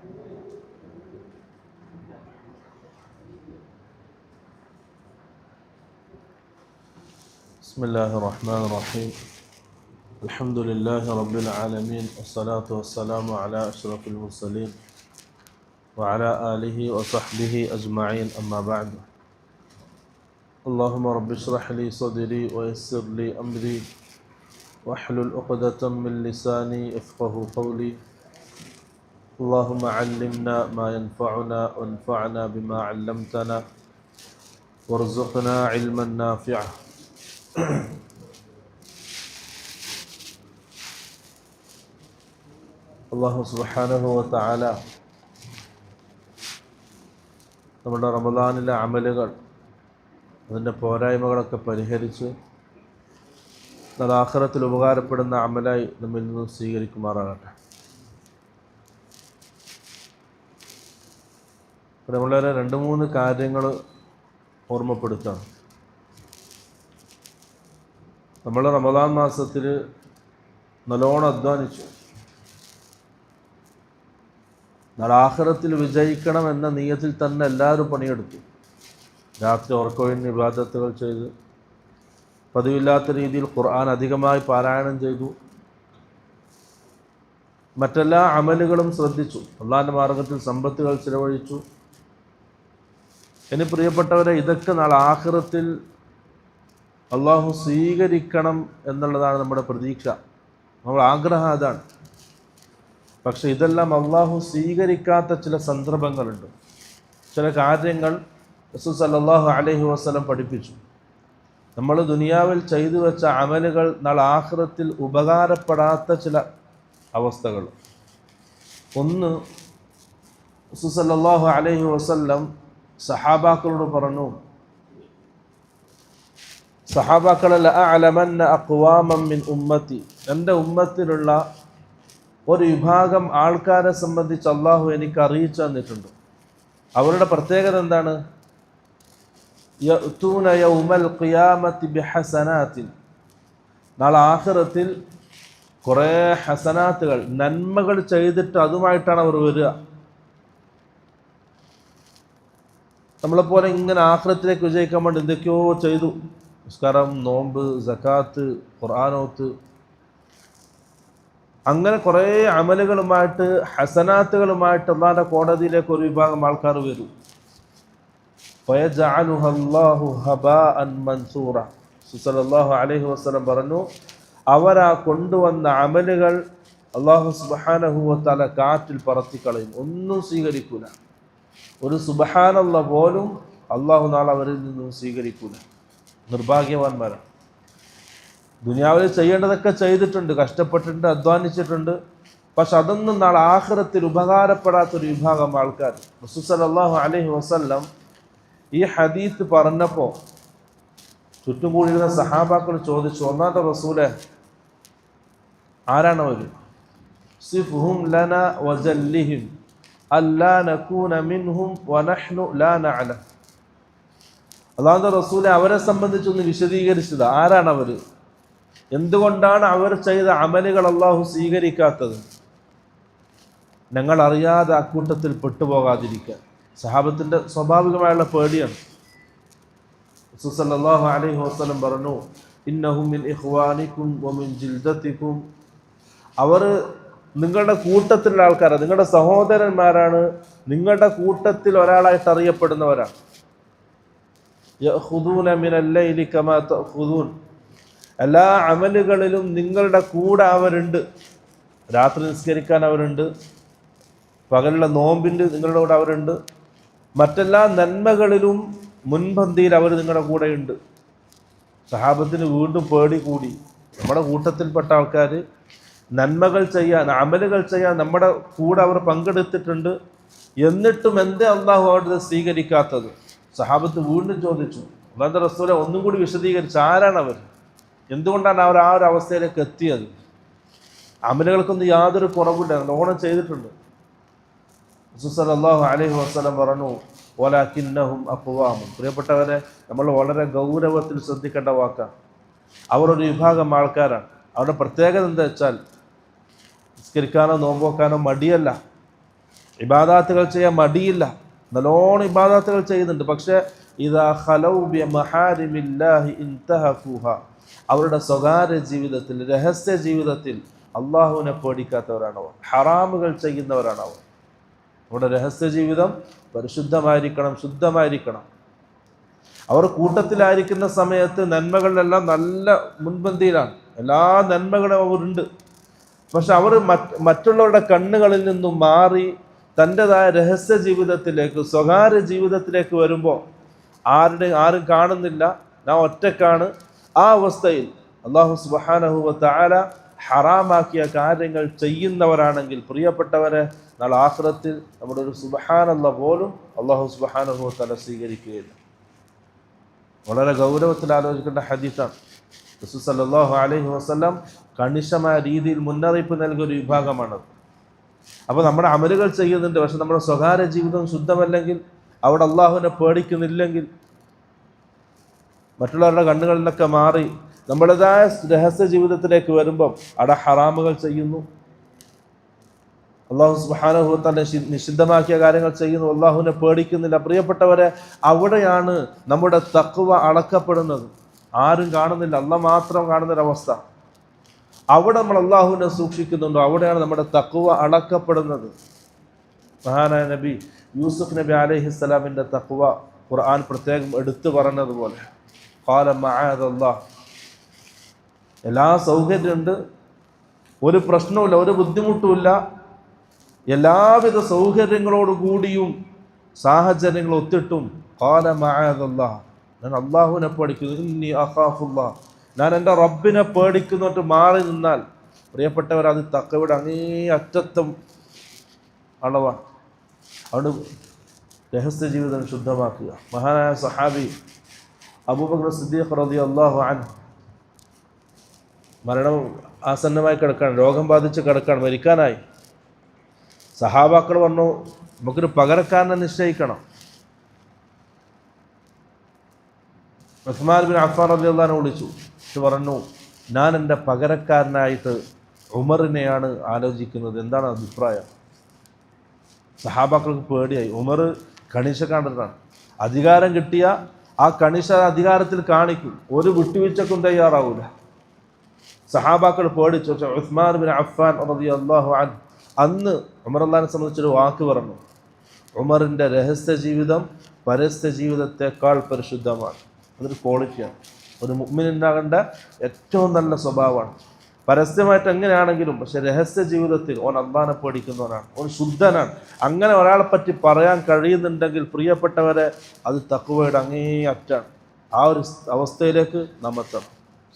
بسم الله الرحمن الرحيم. الحمد لله رب العالمين والصلاة والسلام على أشرف المرسلين وعلى آله وصحبه أجمعين. أما بعد اللهم رب اشرح لي صدري ويسر لي أمري واحلل عقدة من لساني يفقه قولي. اللهم علمنا ما ينفعنا وانفعنا بما علمتنا وارزقنا علما نافعا അള്ളാഹു സുബാനുഭവ താല നമ്മുടെ റമദാനിലെ അമലുകൾ അതിൻ്റെ പോരായ്മകളൊക്കെ പരിഹരിച്ച് എന്നാൽ ആഖിറത്തിൽ ഉപകാരപ്പെടുന്ന അമലായി നമ്മിൽ നിന്ന് സ്വീകരിക്കുമാറാകട്ടെ നമ്മളെ രണ്ട് മൂന്ന് കാര്യങ്ങൾ ഓർമ്മപ്പെടുത്താം. നമ്മൾ റമദാൻ മാസത്തിൽ നല്ലോണം അധ്വാനിച്ചു. നാളാഹരത്തിൽ വിജയിക്കണം എന്ന നീയത്തിൽ തന്നെ എല്ലാവരും പണിയെടുത്തു. രാത്രി ഉറക്കോയിന് വിവാദത്തുകൾ ചെയ്ത്. പതിവില്ലാത്ത രീതിയിൽ ഖുർആൻ അധികമായി പാരായണം ചെയ്തു. മറ്റെല്ലാ അമലുകളും ശ്രദ്ധിച്ചു. അള്ളാന്റെ മാർഗത്തിൽ സമ്പത്തുകൾ ചിലവഴിച്ചു. ഇനി പ്രിയപ്പെട്ടവരെ ഇതൊക്കെ നാളെ ആഹ്റത്തിൽ അള്ളാഹു സ്വീകരിക്കണം എന്നുള്ളതാണ് നമ്മുടെ പ്രതീക്ഷ. നമ്മൾ ആഗ്രഹം അതാണ്. പക്ഷെ ഇതെല്ലാം അള്ളാഹു സ്വീകരിക്കാത്ത ചില സന്ദർഭങ്ങളുണ്ട്. ചില കാര്യങ്ങൾ റസൂൽ സല്ലല്ലാഹു അലൈഹി വസല്ലം പഠിപ്പിച്ചു. നമ്മൾ ദുനിയാവിൽ ചെയ്തു വെച്ച അമലുകൾ നാളെ ആഹ്റത്തിൽ ഉപകാരപ്പെടാത്ത ചില അവസ്ഥകൾ. ഒന്ന് റസൂൽ സല്ലല്ലാഹു അലൈഹി വസല്ലം സഹാബാക്കളോട് പറഞ്ഞു സഹാബാക്കളല്ല ഉമ്മത്തി. എന്റെ ഉമ്മത്തിലുള്ള ഒരു വിഭാഗം ആൾക്കാരെ സംബന്ധിച്ച് അള്ളാഹു എനിക്ക് അറിയിച്ചു തന്നിട്ടുണ്ട്. അവരുടെ പ്രത്യേകത എന്താണ്? യൗമൽ ഖിയാമത്തി നാളെ ആഹ്റത്തിൽ കുറേ ഹസനാത്തുകൾ നന്മകൾ ചെയ്തിട്ട് അതുമായിട്ടാണ് അവർ വരിക. നമ്മളെപ്പോലെ ഇങ്ങനെ ആഹ്ലത്തിലേക്ക് വിജയിക്കാൻ വേണ്ടി എന്തൊക്കെയോ ചെയ്തു. നിസ്കാരം നോമ്പ് സക്കാത്ത് ഖുർആാനോത്ത്. അങ്ങനെ കുറേ അമലുകളുമായിട്ട് ഹസനാത്തുകളുമായിട്ട് അള്ളാന്റെ കോടതിയിലേക്ക് ഒരു വിഭാഗം ആൾക്കാർ വരും. മൻസൂറ. സുസലല്ലാഹു അലൈഹി വസ്ലം പറഞ്ഞു അവരാ കൊണ്ടുവന്ന അമലുകൾ അള്ളാഹു സുബാനഹുവത്തല കാറ്റിൽ പറത്തിക്കളയും. ഒന്നും സ്വീകരിക്കൂല. ഒരു സുബഹാനുള്ള പോലും അള്ളാഹു നാളെ അവരിൽ നിന്നും സ്വീകരിക്കൂല. നിർഭാഗ്യവാന്മാരാണ് ദുനിയാവിൽ ചെയ്യേണ്ടതൊക്കെ ചെയ്തിട്ടുണ്ട് കഷ്ടപ്പെട്ടിട്ടുണ്ട് അധ്വാനിച്ചിട്ടുണ്ട്. പക്ഷെ അതൊന്നും നാളെ ആഹ്റത്തിൽ ഉപകാരപ്പെടാത്തൊരു വിഭാഗം ആൾക്കാർ. അള്ളാഹു അലഹി വസല്ലം ഈ ഹദീത്ത് പറഞ്ഞപ്പോൾ ചുറ്റും കൂടിയിരുന്ന സഹാബാക്കൾ ചോദിച്ചു ഒന്നാമത്തെ റസൂലെ ആരാണ് അവർ സിഫ്ഹും ലന വജല്ലിഹിം. അള്ളാഹുന്റെ റസൂലെ അവരെ സംബന്ധിച്ചൊന്ന് വിശദീകരിച്ചത്. ആരാണ് അവർ എന്തുകൊണ്ടാണ് അവർ ചെയ്ത അമലുകൾ അള്ളാഹു സ്വീകരിക്കാത്തത്? ഞങ്ങൾ അറിയാതെ അക്കൂട്ടത്തിൽ പെട്ടുപോകാതിരിക്കാൻ. സഹാബത്തിന്റെ സ്വാഭാവികമായുള്ള പേടിയാണ്. സുസല്ലാഹു അലൈഹി വസ്ലം പറഞ്ഞു ഇന്നഹുമിൻ അവർ നിങ്ങളുടെ കൂട്ടത്തിലുള്ള ആൾക്കാരാണ് നിങ്ങളുടെ സഹോദരന്മാരാണ്. നിങ്ങളുടെ കൂട്ടത്തിൽ ഒരാളായിട്ട് അറിയപ്പെടുന്നവരാണ്. എല്ലാ അമലുകളിലും നിങ്ങളുടെ കൂടെ അവരുണ്ട്. രാത്രി നിസ്കരിക്കാൻ അവരുണ്ട്. പകലുള്ള നോമ്പിന്റെ നിങ്ങളുടെ കൂടെ അവരുണ്ട്. മറ്റെല്ലാ നന്മകളിലും മുൻപന്തിയിൽ അവർ നിങ്ങളുടെ കൂടെയുണ്ട്. സഹാബത്തിന് വീണ്ടും പേടി കൂടി. നമ്മുടെ കൂട്ടത്തിൽപ്പെട്ട ആൾക്കാർ നന്മകൾ ചെയ്യാൻ അമലുകൾ ചെയ്യാൻ നമ്മുടെ കൂടെ അവർ പങ്കെടുത്തിട്ടുണ്ട്. എന്നിട്ടും എന്തേ അള്ളാഹു അവിടെ സ്വീകരിക്കാത്തത്? സഹാബത്ത് വീണ്ടും ചോദിച്ചു അള്ളാഹ് റസൂലെ ഒന്നും കൂടി വിശദീകരിച്ചു ആരാണ് അവർ? എന്തുകൊണ്ടാണ് അവർ ആ ഒരു അവസ്ഥയിലേക്ക് എത്തിയത്? അമലുകൾക്കൊന്നും യാതൊരു കുറവില്ല ഓണം ചെയ്തിട്ടുണ്ട്. അള്ളാഹു അലഹി വസ്ലം പറഞ്ഞു ഓലാക്കിന്നഹും അപ്പുവാമും പ്രിയപ്പെട്ടവരെ നമ്മൾ വളരെ ഗൗരവത്തിൽ ശ്രദ്ധിക്കേണ്ട വാക്കാണ് അവർ ഒരു വിഭാഗം ആൾക്കാരാണ്. അവരുടെ പ്രത്യേകത എന്താ വെച്ചാൽ നിസ്കരിക്കാനോ നോമ്പോക്കാനോ മടിയല്ല. ഇബാദാത്തുകൾ ചെയ്യാൻ മടിയില്ല. നല്ലോണം ഇബാദാത്തുകൾ ചെയ്യുന്നുണ്ട്. പക്ഷേ ഇതാ ഇൻതഹഫൂഹ. അവരുടെ സ്വകാര്യ ജീവിതത്തിൽ രഹസ്യ ജീവിതത്തിൽ അള്ളാഹുവിനെ പേടിക്കാത്തവരാണവർ. ഹറാമുകൾ ചെയ്യുന്നവരാണവർ. അവരുടെ രഹസ്യ ജീവിതം പരിശുദ്ധമായിരിക്കണം ശുദ്ധമായിരിക്കണം. അവർ കൂട്ടത്തിലായിരിക്കുന്ന സമയത്ത് നന്മകളിലെല്ലാം നല്ല മുൻപന്തിയിലാണ്. എല്ലാ നന്മകളും അവരുണ്ട്. പക്ഷെ അവർ മറ്റുള്ളവരുടെ കണ്ണുകളിൽ നിന്നും മാറി തന്റെതായ രഹസ്യ ജീവിതത്തിലേക്ക് സ്വകാര്യ ജീവിതത്തിലേക്ക് വരുമ്പോൾ ആരുടെ ആരും കാണുന്നില്ല. ഞാൻ ഒറ്റക്കാണ്. ആ അവസ്ഥയിൽ അള്ളാഹു സുബാനഹുവ താര ഹറാമാക്കിയ കാര്യങ്ങൾ ചെയ്യുന്നവരാണെങ്കിൽ പ്രിയപ്പെട്ടവരെ നാളെ ആഖിറത്തിൽ നമ്മുടെ ഒരു സുബഹാനല്ല പോലും അള്ളാഹു സുബഹാനഹു തല സ്വീകരിക്കുകയില്ല. വളരെ ഗൗരവത്തിൽ ആലോചിക്കേണ്ട ഹദീസാണ്. റസൂസ് അല്ലാഹു അലൈഹി വസല്ലം കണിശമായ രീതിയിൽ മുന്നറിയിപ്പ് നൽകിയ ഒരു വിഭാഗമാണത്. അപ്പോൾ നമ്മുടെ അമലുകൾ ചെയ്യുന്നുണ്ട്. പക്ഷെ നമ്മുടെ സ്വകാര്യ ജീവിതം ശുദ്ധമല്ലെങ്കിൽ അവിടെ അള്ളാഹുവിനെ പേടിക്കുന്നില്ലെങ്കിൽ മറ്റുള്ളവരുടെ കണ്ണുകളിലൊക്കെ മാറി നമ്മുടേതായ രഹസ്യ ജീവിതത്തിലേക്ക് വരുമ്പം അവിടെ ഹറാമുകൾ ചെയ്യുന്നു. അള്ളാഹു സുബാനഹു തന്നെ നിഷിദ്ധമാക്കിയ കാര്യങ്ങൾ ചെയ്യുന്നു. അള്ളാഹുവിനെ പേടിക്കുന്നില്ല. പ്രിയപ്പെട്ടവരെ അവിടെയാണ് നമ്മുടെ തക്കുവ അളക്കപ്പെടുന്നത് ആരും കാണുന്നില്ല. അല്ല മാത്രം കാണുന്നൊരവസ്ഥ. അവിടെ നമ്മൾ അള്ളാഹുവിനെ സൂക്ഷിക്കുന്നുണ്ടോ? അവിടെയാണ് നമ്മുടെ തക്കുവ അളക്കപ്പെടുന്നത് മഹാനായ നബി യൂസുഫ് നബി അലഹിസ്സലാമിന്റെ തക്കുവ ഖുർആൻ പ്രത്യേകം എടുത്തു പറഞ്ഞതുപോലെ കാല മഹാദല്ലാ എല്ലാ സൗകര്യമുണ്ട്. ഒരു പ്രശ്നവുമില്ല ഒരു ബുദ്ധിമുട്ടുമില്ല. എല്ലാവിധ സൗകര്യങ്ങളോടുകൂടിയും സാഹചര്യങ്ങൾ ഒത്തിട്ടും കാല മഹാദല്ലാ ഞാൻ അള്ളാഹുവിനെ പഠിക്കുന്നു. ഇന്നി അഖാഫുല്ലാ. ഞാൻ എന്റെ റബ്ബിനെ പേടിക്കുന്നിട്ട് മാറി നിന്നാൽ പ്രിയപ്പെട്ടവർ അത് തക്കവിടെ അങ്ങേ അറ്റത്തും അളവാണ് അവിടെ രഹസ്യ ജീവിതം ശുദ്ധമാക്കുക. മഹാനായ സഹാബി അബൂബക്കർ സിദ്ദീഖ് റതി അള്ളാഹു അൻ മരണം ആസന്നമായി കിടക്കാണ് രോഗം ബാധിച്ച് കിടക്കാണ് മരിക്കാനായി. സഹാബാക്കൾ പറഞ്ഞു നമുക്കൊരു പകരക്കാരനെ നിശ്ചയിക്കണം. ഉസ്മാൻ ബിൻ അഫ്മാൻ റബി അള്ളഹാനെ വിളിച്ചു. പറഞ്ഞു ഞാൻ എന്റെ പകരക്കാരനായിട്ട് ഉമറിനെയാണ് ആലോചിക്കുന്നത്. എന്താണ് അഭിപ്രായം? സഹാബാക്കൾക്ക് പേടിയായി. ഉമർ കണിശ കണ്ടതാണ് അധികാരം കിട്ടിയ ആ കണിശ അധികാരത്തിൽ കാണിക്കും. ഒരു വിട്ടുവീഴ്ചക്കും തയ്യാറാവൂല. സഹാബാക്കൾ പേടിച്ചു. ഉസ്മാൻ ബിൻ അഫ്ഫാൻ റബി അള്ളാഹു അൻ അന്ന് അള്ളഹാനെ സംബന്ധിച്ചൊരു വാക്ക് പറഞ്ഞു. ഉമറിന്റെ രഹസ്യ ജീവിതം പരസ്യ ജീവിതത്തെക്കാൾ പരിശുദ്ധമാണ്. അതൊരു ക്വാളിറ്റിയാണ് ഒരു മുഗ്മിനുണ്ടാകേണ്ട ഏറ്റവും നല്ല സ്വഭാവമാണ്. പരസ്യമായിട്ട് എങ്ങനെയാണെങ്കിലും പക്ഷെ രഹസ്യ ജീവിതത്തിൽ ഓൻ അള്ളാനെ പേടിക്കുന്നവനാണ്. ഓൻ ശുദ്ധനാണ്. അങ്ങനെ ഒരാളെ പറ്റി പറയാൻ കഴിയുന്നുണ്ടെങ്കിൽ പ്രിയപ്പെട്ടവരെ അത് തക്കുവയുടെ അങ്ങേ അറ്റാണ് ആ ഒരു അവസ്ഥയിലേക്ക് നമ്മെത്തണം.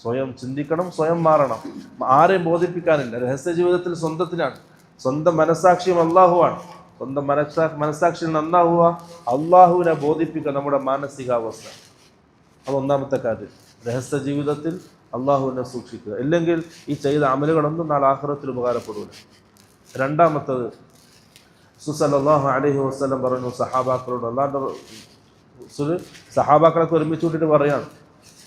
സ്വയം ചിന്തിക്കണം സ്വയം മാറണം. ആരെയും ബോധിപ്പിക്കാനില്ല. രഹസ്യ ജീവിതത്തിൽ സ്വന്തത്തിനാണ്. സ്വന്തം മനസാക്ഷിയും അള്ളാഹുവാണ്. സ്വന്തം മനസാ മനസാക്ഷിയിൽ നന്നാവുക അള്ളാഹുവിനെ ബോധിപ്പിക്കുക നമ്മുടെ മാനസികാവസ്ഥ. അത് ഒന്നാമത്തെ കാര്യം. രഹസ്യ ജീവിതത്തിൽ അള്ളാഹുവിനെ സൂക്ഷിക്കുക. ഇല്ലെങ്കിൽ ഈ ചെയ്ത അമലുകളൊന്നും നാളെ ആഹ്റത്തിൽ ഉപകാരപ്പെടൂല. രണ്ടാമത്തത് സുസലല്ലാഹു അലഹി വസ്ലം പറഞ്ഞു സഹാബാക്കളോട് അല്ലാണ്ട് സുൽ സഹാബാക്കളൊക്കെ ഒരുമിച്ച് കൂട്ടിയിട്ട് പറയാണ്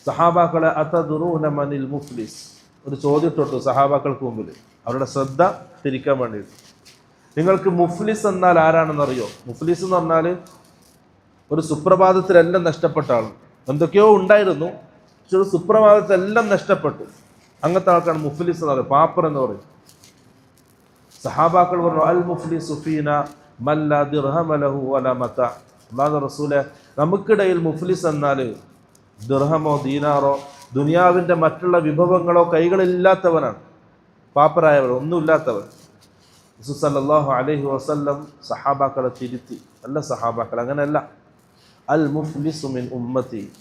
സഹാബാക്കളെ അതദുറൂന മനിൽ മുഫ്ലിസ്. ഒരു ചോദ്യം തൊട്ടു സഹാബാക്കൾക്ക് മുമ്പിൽ അവരുടെ ശ്രദ്ധ തിരിക്കാൻ വേണ്ടിയിട്ട്. നിങ്ങൾക്ക് മുഫ്ലിസ് എന്നാൽ ആരാണെന്നറിയോ? മുഫ്ലിസ് എന്ന് പറഞ്ഞാൽ ഒരു സുപ്രഭാതത്തിലെല്ലാം നഷ്ടപ്പെട്ട ആൾ എന്തൊക്കെയോ ഉണ്ടായിരുന്നു. പക്ഷെ ഒരു സുപ്രഭാതത്തിലെല്ലാം നഷ്ടപ്പെട്ടു. അങ്ങനത്തെ ആൾക്കാണ് മുഫ്ലിസ് എന്ന് പറയുന്നത്. പാപ്പർ എന്ന് പറയും. സഹാബാക്കൾ പറഞ്ഞു അൽ മുഫ്ലി സുഫീന മല്ല ദിർഹമലഹു അല മത്ത അള്ളാഹു റസൂലെ നമുക്കിടയിൽ മുഫ്ലിസ് എന്നാൽ ദിർഹമോ ദീനാറോ ദുനിയാവിന്റെ മറ്റുള്ള വിഭവങ്ങളോ കൈകളില്ലാത്തവനാണ്. പാപ്പരായവർ ഒന്നുമില്ലാത്തവർ സുസല്ലാഹു അലഹി വസല്ലം സഹാബാക്കളെ തിരുത്തി. അല്ല സഹാബാക്കൾ അങ്ങനെയല്ല. അൽ മുഫ്ലിസു മിൻ ഉമ്മത്തി.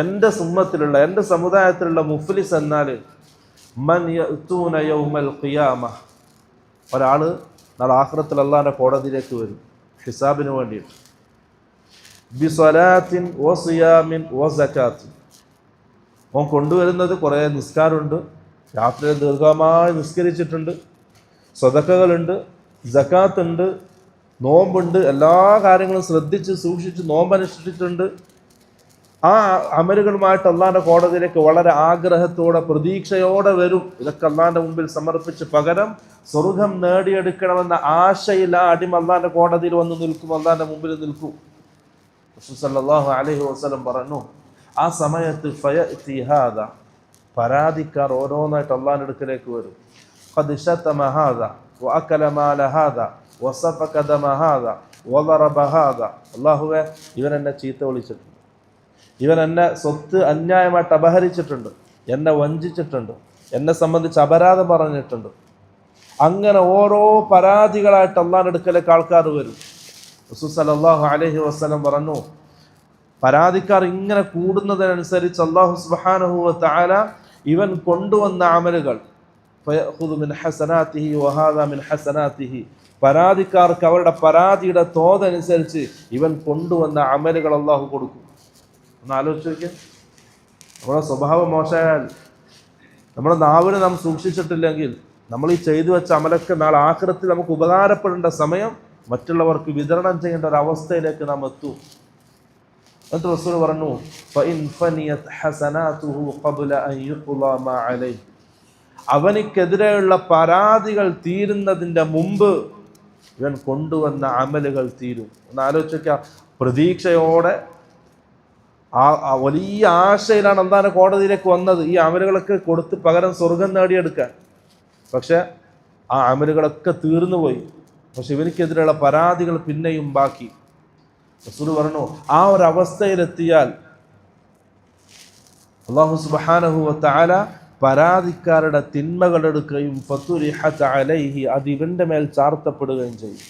എന്റെ സുമ്മത്തിലുള്ള എന്റെ സമുദായത്തിലുള്ള മുഫ്ലിസ് എന്നാൽ മൻ യൗമൽ ഖിയാമ. ഒരാൾ നാളെ ആഹ്റത്തിൽ അള്ളാന്റെ കോടതിയിലേക്ക് വരും ഹിസാബിന് വേണ്ടിയിട്ട്. ബിസ്വലാത്തിൻ ഓ സിയാമിൻ ഓ സക്കാത്തിൻ. ഓൻ കൊണ്ടുവരുന്നത് കുറേ നിസ്കാരമുണ്ട് രാത്രി ദീർഘമായി നിസ്കരിച്ചിട്ടുണ്ട് സ്വതക്കകളുണ്ട് ജക്കാത്തുണ്ട് നോമ്പുണ്ട് എല്ലാ കാര്യങ്ങളും ശ്രദ്ധിച്ച് സൂക്ഷിച്ച് നോമ്പനുഷ്ഠിച്ചിട്ടുണ്ട്. ആ അമലുകളുമായിട്ട് അള്ളാന്റെ കോടതിയിലേക്ക് വളരെ ആഗ്രഹത്തോടെ പ്രതീക്ഷയോടെ വരും. ഇതൊക്കെ അള്ളാന്റെ മുമ്പിൽ സമർപ്പിച്ച് പകരം സ്വർഗം നേടിയെടുക്കണമെന്ന ആശയിൽ ആ അടിമ അള്ളാന്റെ കോടതിയിൽ വന്ന് നിൽക്കും അള്ളാന്റെ മുമ്പിൽ നിൽക്കും. അലൈഹി വസല്ലം പറഞ്ഞു ആ സമയത്ത് ഫയഅതി ഹാദ. പരാതിക്കാർ ഓരോന്നായിട്ട് അള്ളാൻ അടുക്കലേക്ക് വരും. അല്ലാഹുവേ ഇവൻ എന്നെ ചീത്ത വിളിച്ചിട്ടുണ്ട്. ഇവൻ എന്നെ സ്വത്ത് അന്യായമായിട്ട് അപഹരിച്ചിട്ടുണ്ട് എന്നെ വഞ്ചിച്ചിട്ടുണ്ട് എന്നെ സംബന്ധിച്ച് അപരാധം പറഞ്ഞിട്ടുണ്ട്. അങ്ങനെ ഓരോ പരാതികളായിട്ട് അള്ളാൻ അടുക്കലേക്ക് ആൾക്കാർ വരും. സല്ലല്ലാഹു അലൈഹി വസല്ലം പറഞ്ഞു പരാതിക്കാർ ഇങ്ങനെ കൂടുന്നതിനനുസരിച്ച് അള്ളാഹു സുബ്ഹാനഹു താല ഇവൻ കൊണ്ടുവന്ന അമലുകൾ പരാതിക്കാർക്ക് അവരുടെ പരാതിയുടെ തോതനുസരിച്ച് ഇവൻ കൊണ്ടുവന്ന അമലുകൾ അള്ളാഹു കൊടുക്കും. ഒന്ന് ആലോചിച്ച് നോക്കിയേ. നമ്മുടെ സ്വഭാവം മോശമായാൽ നമ്മുടെ നാവിനെ നാം സൂക്ഷിച്ചിട്ടില്ലെങ്കിൽ നമ്മൾ ഈ ചെയ്തു വെച്ച അമലൊക്കെ നാളെ ആഖിറത്തിൽ നമുക്ക് ഉപകാരപ്പെടേണ്ട സമയം മറ്റുള്ളവർക്ക് വിതരണം ചെയ്യേണ്ട ഒരു അവസ്ഥയിലേക്ക് നാം എത്തും. എന്നിട്ട് റസൂൽ പറഞ്ഞു. അവനിക്കെതിരെയുള്ള പരാതികൾ തീരുന്നതിന്റെ മുമ്പ് ഇവൻ കൊണ്ടുവന്ന അമലുകൾ തീരും. ഒന്ന് ആലോചിക്കുക പ്രതീക്ഷയോടെ ആ വലിയ ആശയിലാണ് എന്താണ് കോടതിയിലേക്ക് വന്നത്. ഈ അമലുകളൊക്കെ കൊടുത്ത് പകരം സ്വർഗം നേടിയെടുക്കാൻ. പക്ഷെ ആ അമലുകളൊക്കെ തീർന്നു പോയി. പക്ഷെ ഇവനിക്കെതിരെയുള്ള പരാതികൾ പിന്നെയും ബാക്കി. റസൂൽ പറഞ്ഞു ആ ഒരു അവസ്ഥയിലെത്തിയാൽ അള്ളാഹു സുബ്ഹാനഹു താല പരാതിക്കാരുടെ തിന്മകൾ എടുക്കുകയും ഫത്തുരിഹത്ത് അലൈഹി അത് ഇവന്റെ മേൽ ചാർത്തപ്പെടുകയും ചെയ്യും.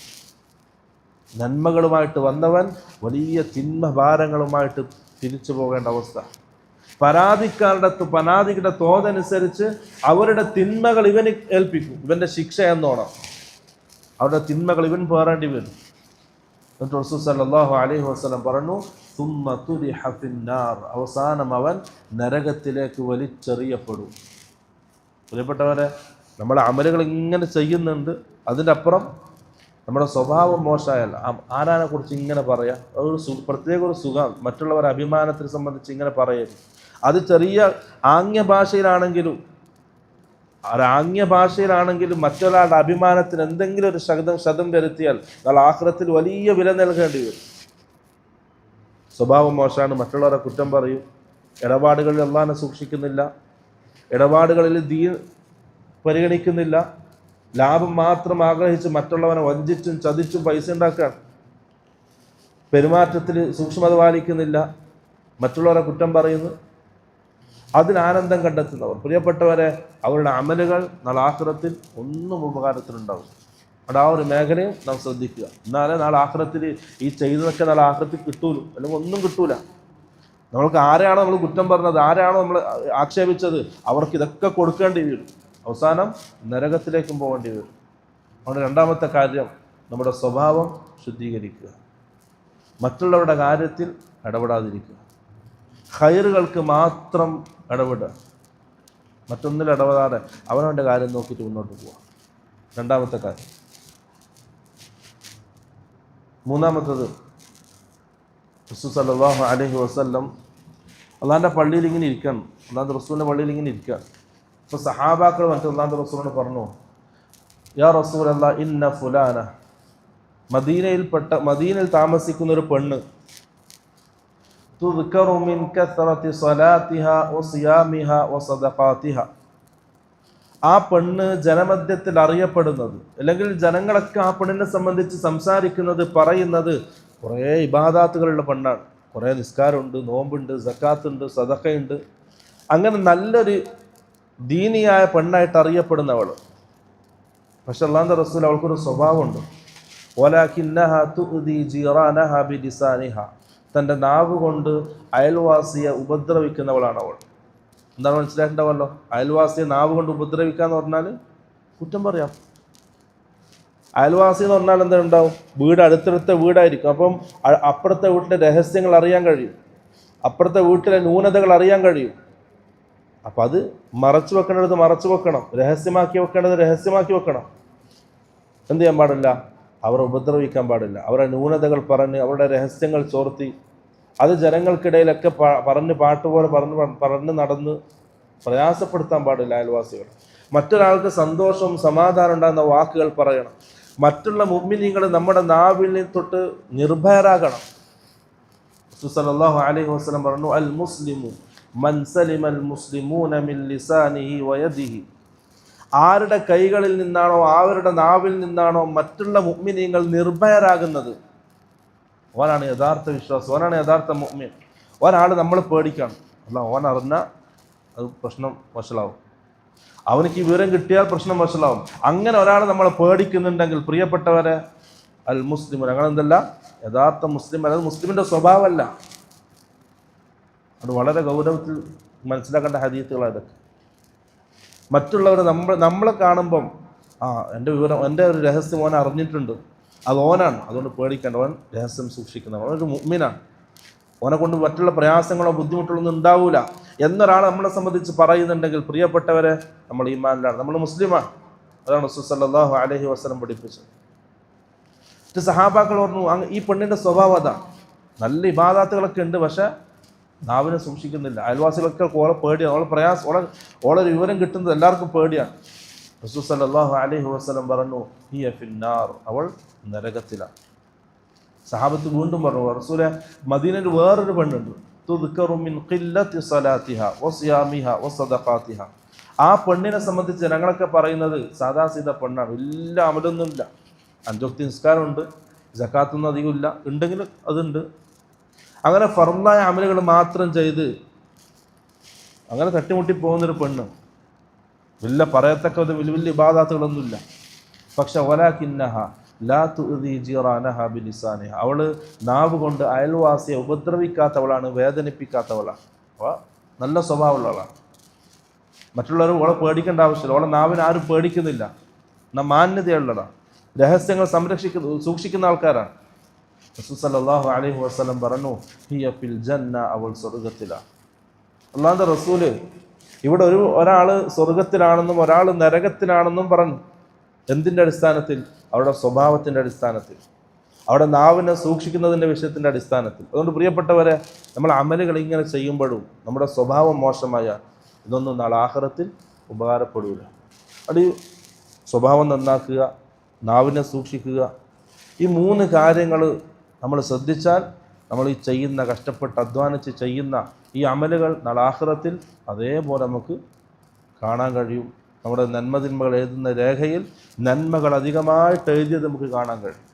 നന്മകളുമായിട്ട് വന്നവൻ വലിയ തിന്മ ഭാരങ്ങളുമായിട്ട് തിരിച്ചു പോകേണ്ട അവസ്ഥ. പരാതിക്കാരുടെ പരാതിയുടെ തോതനുസരിച്ച് അവരുടെ തിന്മകൾ ഇവന് ഏൽപ്പിക്കും. ഇവന്റെ ശിക്ഷ എന്നോണം. അവരുടെ തിന്മകൾ ഇവൻ പേറേണ്ടി വരും. അലൈഹി വസല്ലം പറഞ്ഞു അവസാനം അവൻ നരകത്തിലേക്ക് വലിച്ചെറിയപ്പെടും. പ്രിയപ്പെട്ടവരെ നമ്മൾ അമലുകൾ ഇങ്ങനെ ചെയ്യുന്നുണ്ട്. അതിന്റെ അപ്പുറം നമ്മുടെ സ്വഭാവം മോശമായല്ല. ആരാനെ കുറിച്ച് ഇങ്ങനെ പറയാം? അതൊരു സു പ്രത്യേക ഒരു സുഖം മറ്റുള്ളവരെ അഭിമാനത്തിനെ സംബന്ധിച്ച് ഇങ്ങനെ പറയരുത് അത് ചെറിയ ആംഗ്യ ഭാഷയിലാണെങ്കിലും ഒരു ആംഗ്യ ഭാഷയിലാണെങ്കിലും മറ്റൊരാളുടെ അഭിമാനത്തിന് എന്തെങ്കിലും ഒരു ശബ്ദം ശതം വരുത്തിയാൽ നാളെ ആഹ്ലത്തിൽ വലിയ വില നൽകേണ്ടി വരും. സ്വഭാവം മോശമാണ്. മറ്റുള്ളവരെ കുറ്റം പറയും. ഇടപാടുകളിൽ അള്ളാനെ സൂക്ഷിക്കുന്നില്ല. ഇടപാടുകളിൽ ദീ പരിഗണിക്കുന്നില്ല. ലാഭം മാത്രം ആഗ്രഹിച്ച് മറ്റുള്ളവനെ വഞ്ചിച്ചും ചതിച്ചും പൈസ ഉണ്ടാക്കുക. പെരുമാറ്റത്തിൽ സൂക്ഷ്മത പാലിക്കുന്നില്ല. മറ്റുള്ളവരെ കുറ്റം പറയുന്നു. അതിൽ ആനന്ദം കണ്ടെത്തുന്നവർ. പ്രിയപ്പെട്ടവരെ അവരുടെ അമലുകൾ നാളെ ആഹ്റത്തിൽ ഒന്നും ഉപകാരത്തിലുണ്ടാവും അവിടെ ആ ഒരു മേഖലയും നാം ശ്രദ്ധിക്കുക. എന്നാലേ നാളെ ആഹ്റത്തിൽ ഈ ചെയ്തതൊക്കെ നാളെ ആഹ്റത്തിൽ കിട്ടൂലു. അല്ലെങ്കിൽ ഒന്നും കിട്ടൂല. നമ്മൾക്ക് ആരെയാണോ നമ്മൾ കുറ്റം പറഞ്ഞത്? ആരെയാണോ നമ്മൾ ആക്ഷേപിച്ചത്? അവർക്ക് ഇതൊക്കെ കൊടുക്കേണ്ടി വരും. അവസാനം നരകത്തിലേക്കും പോകേണ്ടി വരും. അതുകൊണ്ട് രണ്ടാമത്തെ കാര്യം നമ്മുടെ സ്വഭാവം ശുദ്ധീകരിക്കുക. മറ്റുള്ളവരുടെ കാര്യത്തിൽ ഇടപെടാതിരിക്കുക. ഹൈറുകൾക്ക് മാത്രം ഇടപെടുക. മറ്റൊന്നിൽ ഇടപെടാതെ അവനവന്റെ കാര്യം നോക്കിയിട്ട് മുന്നോട്ട് പോവുക. രണ്ടാമത്തെ കാര്യം. മൂന്നാമത്തത് റസൂ സല്ലല്ലാഹു അലൈഹി വസല്ലം അള്ളാഹിന്റെ പള്ളിയിൽ ഇങ്ങനെ ഇരിക്കണം. അള്ളാഹാന്റെ റസൂലിന്റെ പള്ളിയിൽ ഇങ്ങനെ ഇരിക്കുക. അപ്പൊ സഹാബാക്കൾ വന്നിട്ട് അള്ളാഹു റസൂലിനോട് പറഞ്ഞു യാ റസൂൽ അല്ല ഇന്ന ഫുലാന. മദീനയിൽപ്പെട്ട മദീനയിൽ താമസിക്കുന്ന ഒരു പെണ്ണ് കസറത്തി ആ പെണ്ണ് ജനമധ്യത്തിൽ അറിയപ്പെടുന്നത് അല്ലെങ്കിൽ ജനങ്ങളൊക്കെ ആ പെണ്ണിനെ സംബന്ധിച്ച് സംസാരിക്കുന്നത് പറയുന്നത് കുറേ ഇബാദാത്തുകളുള്ള പെണ്ണാണ്. കുറേ നിസ്കാരമുണ്ട് നോമ്പുണ്ട് സക്കാത്തുണ്ട് സദഖയുണ്ട്. അങ്ങനെ നല്ലൊരു ദീനിയായ പെണ്ണായിട്ട് അറിയപ്പെടുന്നവൾ പക്ഷെ അള്ളാഹുന്റെ റസൂൽ അവൾക്കൊരു സ്വഭാവമുണ്ട്. തന്റെ നാവ് കൊണ്ട് അയൽവാസിയെ ഉപദ്രവിക്കുന്നവളാണ് അവൾ. എന്താണ് മനസ്സിലാക്കേണ്ടവല്ലോ അയൽവാസിയെ നാവ് കൊണ്ട് ഉപദ്രവിക്കുക എന്ന് പറഞ്ഞാൽ കുറ്റം പറയാം. അയൽവാസി എന്ന് പറഞ്ഞാൽ എന്താ ഉണ്ടാവും? വീട് അടുത്തടുത്ത വീടായിരിക്കും. അപ്പം അപ്പുറത്തെ വീട്ടിലെ രഹസ്യങ്ങൾ അറിയാൻ കഴിയും. അപ്പുറത്തെ വീട്ടിലെ ന്യൂനതകൾ അറിയാൻ കഴിയും. അപ്പം അത് മറച്ചു വെക്കേണ്ടത് മറച്ചു വെക്കണം. രഹസ്യമാക്കി വെക്കേണ്ടത് രഹസ്യമാക്കി വെക്കണം. എന്ത് ചെയ്യാൻ പാടില്ല? അവരെ ഉപദ്രവിക്കാൻ പാടില്ല. അവരുടെ ന്യൂനതകൾ പറഞ്ഞ് അവരുടെ രഹസ്യങ്ങൾ ചോർത്തി അത് ജനങ്ങൾക്കിടയിലൊക്കെ പറഞ്ഞ് പാട്ടുപോലെ പറഞ്ഞ് പറഞ്ഞ് നടന്ന് പ്രയാസപ്പെടുത്താൻ പാടില്ല അയൽവാസികൾ. മറ്റൊരാൾക്ക് സന്തോഷവും സമാധാനം ഉണ്ടാകുന്ന വാക്കുകൾ പറയണം. മറ്റുള്ള മുമ്മിനിങ്ങൾ നമ്മുടെ നാവിൽ തൊട്ട് നിർഭയരാകണം. സുസലാഹു അലൈഹി വസ്ലം പറഞ്ഞു അൽ മുസ്ലിമു മൻ سلم മുസ്ലിമൂന മിൻ ലിസാനിഹി വയദിഹി ആരുടെ കൈകളിൽ നിന്നാണോ അവരുടെ നാവിൽ നിന്നാണോ മറ്റുള്ള മുഅ്മിനീങ്ങൾ നിർഭയരാകുന്നത്? ഓനാണ് യഥാർത്ഥ വിശ്വാസം ഓനാണ് യഥാർത്ഥ മുഅ്മിൻ. ഒരാൾ നമ്മൾ പേടിക്കണം. അല്ല ഓൻ അറിഞ്ഞാൽ അത് പ്രശ്നം വഷളാവും. അവനിക്ക് വിവരം കിട്ടിയാൽ പ്രശ്നം വഷളാവും. അങ്ങനെ ഒരാൾ നമ്മൾ പേടിക്കുന്നുണ്ടെങ്കിൽ പ്രിയപ്പെട്ടവരെ അൽ മുസ്ലിം അങ്ങനെ എന്തല്ല യഥാർത്ഥ മുസ്ലിം അല്ലാതെ മുസ്ലിമിന്റെ സ്വഭാവമല്ല. അത് വളരെ ഗൗരവത്തിൽ മനസ്സിലാക്കേണ്ട ഹദീത്തുകളാണ് ഇതൊക്കെ മറ്റുള്ളവർ നമ്മൾ നമ്മളെ കാണുമ്പം ആ എന്റെ വിവരം എന്റെ ഒരു രഹസ്യം ഓൻ അറിഞ്ഞിട്ടുണ്ട്. അത് ഓനാണ്. അതുകൊണ്ട് പേടിക്കേണ്ട. ഓൻ രഹസ്യം സൂക്ഷിക്കുന്നവൻ ഓനൊരു മുമ്മിനാണ് ഓനെ കൊണ്ട് മറ്റുള്ള പ്രയാസങ്ങളോ ബുദ്ധിമുട്ടുകളോ ഒന്നും ഉണ്ടാവില്ല എന്നൊരാൾ നമ്മളെ സംബന്ധിച്ച് പറയുന്നുണ്ടെങ്കിൽ പ്രിയപ്പെട്ടവരെ നമ്മൾ ഈമാനിലാണ്. നമ്മൾ മുസ്ലിമാണ്. അതാണ് സുസല്ലാഹു അലഹി വസ്ലം പഠിപ്പിച്ചത്. മറ്റ് സഹാബാക്കൾ പറഞ്ഞു ഈ പെണ്ണിന്റെ സ്വഭാവം അതാണ് നല്ല ഇബാദാത്തുകളൊക്കെ ഉണ്ട് പക്ഷെ നാവിനെ സൂക്ഷിക്കുന്നില്ല. അയൽവാസികളൊക്കെ ഓളെ പേടിയാണ് ഓളെ പ്രയാസം ഓളെ ഓളെ വിവരം കിട്ടുന്നത് എല്ലാവർക്കും പേടിയാണ് റസൂസ് അല്ലാഹു അലൈഹി വസ്ലം പറഞ്ഞു ഹിയ ഫിന്നാർ. അവൾ നരകത്തിലാണ് സഹാബത്ത് വീണ്ടും പറഞ്ഞു റസൂലെ മദീനയിൽ വേറൊരു പെണ്ണുണ്ട്. ആ പെണ്ണിനെ സംബന്ധിച്ച് ജനങ്ങളൊക്കെ പറയുന്നത് സാദാ സീത പെണ്ണാണ് എല്ലാം അമലൊന്നുമില്ല. അഞ്ചോക്തി നിസ്കാരമുണ്ട്. ജക്കാത്തൊന്നും അധികമില്ല. ഉണ്ടെങ്കിലും അതുണ്ട്. അങ്ങനെ ഫർലായ അമലുകൾ മാത്രം ചെയ്ത് അങ്ങനെ തട്ടിമുട്ടി പോകുന്നൊരു പെണ്ണ്. വല്ല പറയത്തക്ക വലിയ വലിയ ഇബാദാത്തുകളൊന്നുമില്ല. പക്ഷെ ഒലാക്കിന്നഹ ലാ തുഅദി ജിറാനഹ ബിലിസാനിഹ. അവൾ നാവ് കൊണ്ട് അയൽവാസിയെ ഉപദ്രവിക്കാത്തവളാണ് വേദനിപ്പിക്കാത്തവളാണ് അപ്പോൾ നല്ല സ്വഭാവമുള്ളവളാണ് മറ്റുള്ളവർ ഓളെ പേടിക്കേണ്ട ആവശ്യമില്ല. ഓളെ നാവിന് ആരും പേടിക്കുന്നില്ല. മാന്യതയുള്ളതാണ് രഹസ്യങ്ങൾ സംരക്ഷിക്കുന്ന സൂക്ഷിക്കുന്ന ആൾക്കാരാണ്. റസൂൽ സല്ലല്ലാഹു അലൈഹി വസല്ലം പറഞ്ഞു ഹിയ ഫിൽ ജന്ന അവൾ സ്വർഗത്തില അള്ളാഹുന്റെ റസൂൽ ഇവിടെ ഒരു ഒരാൾ സ്വർഗത്തിലാണെന്നും ഒരാൾ നരകത്തിലാണെന്നും പറഞ്ഞു. എന്തിന്റെ അടിസ്ഥാനത്തിൽ? അവരുടെ സ്വഭാവത്തിന്റെ അടിസ്ഥാനത്തിൽ. അവിടെ നാവിനെ സൂക്ഷിക്കുന്നതിന്റെ വിഷയത്തിന്റെ അടിസ്ഥാനത്തിൽ. അതുകൊണ്ട് പ്രിയപ്പെട്ടവരെ നമ്മൾ അമലുകൾ ഇങ്ങനെ ചെയ്യുമ്പോഴും നമ്മുടെ സ്വഭാവം മോശമായ ഇതൊന്നും നാളെ ആഹാരത്തിൽ ഉപകാരപ്പെടില്ല അത് സ്വഭാവം നന്നാക്കുക നാവിനെ സൂക്ഷിക്കുക. ഈ മൂന്ന് കാര്യങ്ങൾ നമ്മൾ ശ്രദ്ധിച്ചാൽ നമ്മൾ ഈ ചെയ്യുന്ന കഷ്ടപ്പെട്ട് അധ്വാനിച്ച് ചെയ്യുന്ന ഈ അമലുകൾ നാളെ അതേപോലെ നമുക്ക് കാണാൻ കഴിയും. നമ്മുടെ നന്മതിന്മകൾ എഴുതുന്ന രേഖയിൽ നന്മകൾ അധികമായിട്ട് എഴുതിയത് നമുക്ക് കാണാൻ കഴിയും.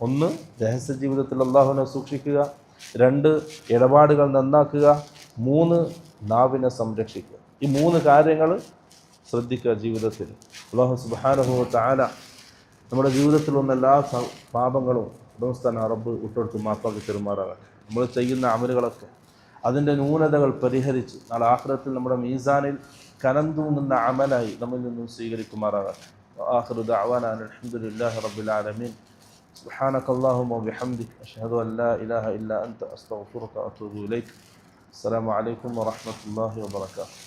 ഒന്ന് രഹസ്യ ജീവിതത്തിൽ അള്ളാഹുവിനെ സൂക്ഷിക്കുക. രണ്ട് ഇടപാടുകൾ നന്നാക്കുക. മൂന്ന് നാവിനെ സംരക്ഷിക്കുക. ഈ മൂന്ന് കാര്യങ്ങൾ ശ്രദ്ധിക്കുക ജീവിതത്തിൽ. അള്ളാഹു സുബാനുഭവ താല നമ്മുടെ ജീവിതത്തിൽ വന്ന എല്ലാ പാപങ്ങളും ഉടമസ്ഥാന അറബ് വിട്ടെടുത്ത് മാപ്പാക്കി പെരുമാറാകട്ടെ നമ്മൾ ചെയ്യുന്ന അമലുകളൊക്കെ അതിൻ്റെ ന്യൂനതകൾ പരിഹരിച്ച് നാളെ ആഖിറത്തിൽ നമ്മുടെ മീസാനിൽ കനം തൂങ്ങുന്ന അമലായി നമ്മിൽ നിന്നും സ്വീകരിക്കുമാറാകട്ടെ آخر دعوانا أن الحمد لله رب العالمين سبحانك اللهم وبحمدك أشهد أن لا إله إلا أنت أستغفرك وأتوب إليك السلام عليكم ورحمة الله وبركاته